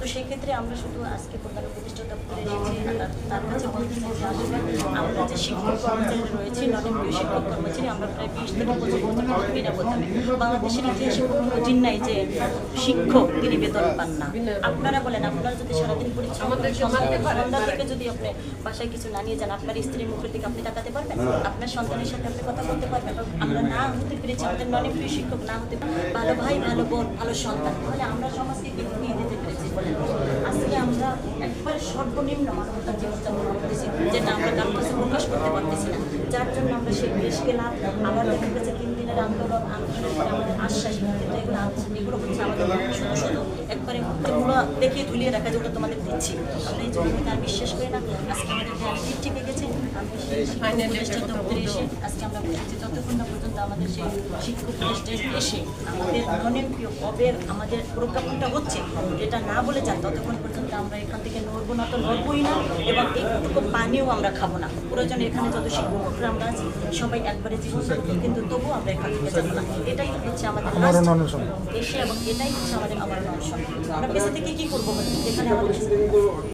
তো সেই ক্ষেত্রে আমরা শুধু আজকে প্রধান উপদেষ্টা দপ্তরে এসেছি তার- কাছে বলতেছি যে আসলে আমরা যে শিক্ষক কর্মচারী রয়েছি নবীয় শিক্ষক কর্মচারী আমরা প্রায় বিশ থেকে পঁচিশ বছর বিনা বেতনে বাংলাদেশের ইতিহাসে কোনো দিন নাই যে শিক্ষক তিনি বেতন পান না। আপনারা বলেন আপনারা যদি সারাদিন পরিশ্রম করে সন্ধ্যা থেকে যদি আপনি বাসায় কিছু না নিয়ে যান আপনার স্ত্রীর মুখের দিকে আপনি তাকাতে পারবেন? আপনার সন্তানের সাথে আপনি কথা বলতে পারবেন? আমরা না হতে পেরেছি আমাদের ননিপ্রিয় শিক্ষক না হতে ভালো ভাই ভালো বোন ভালো সন্তান। তাহলে আমরা সমাজকে কি দিয়ে দিতে পেরেছি বলেন আজকে আমরা একবারে সর্বনিম্ন মানবতার করতেছি যেটা আমরা কাছে প্রকাশ করতে পারতেছি না। যার জন্য আমরা সেই দেশ গেলাম আবার দেখা তিন দিনের আন্দোলন আমাদের আশ্বাস, কিন্তু এগুলো এগুলো হচ্ছে আমাদের শুধু শুধু একবারে দেখিয়ে তুলিয়ে রাখা যেগুলো তোমাদের দিচ্ছি। আমরা এই জন্য আমি বিশ্বাস করে না আজকে আমাদের গ্যারান্টি টিকে গেছে আমি সেই দপ্তরে এসে আজকে আমরা বলেছি যতক্ষণ না পর্যন্ত আমাদের সেই শিক্ষক এসে আমাদের অনেকপ্রিয় কবের আমাদের প্রজ্ঞাপনটা হচ্ছে এটা না বলে যান ততক্ষণ পর্যন্ত আমরা এখান থেকে নড়বো না তো নড়বই না এবং একটুকু পানিও আমরা খাব না। প্রয়োজনে এখানে যত শিক্ষকরা আমরা আছি সবাই একবারে জীবন কিন্তু তবুও আমরা এখান থেকে যাব না। এটাই হচ্ছে আমাদের। এসে এবং এটাই হচ্ছে আমাদের আমার অনশন আমরা বেঁচে থেকে কি করব যেখানে আমাদের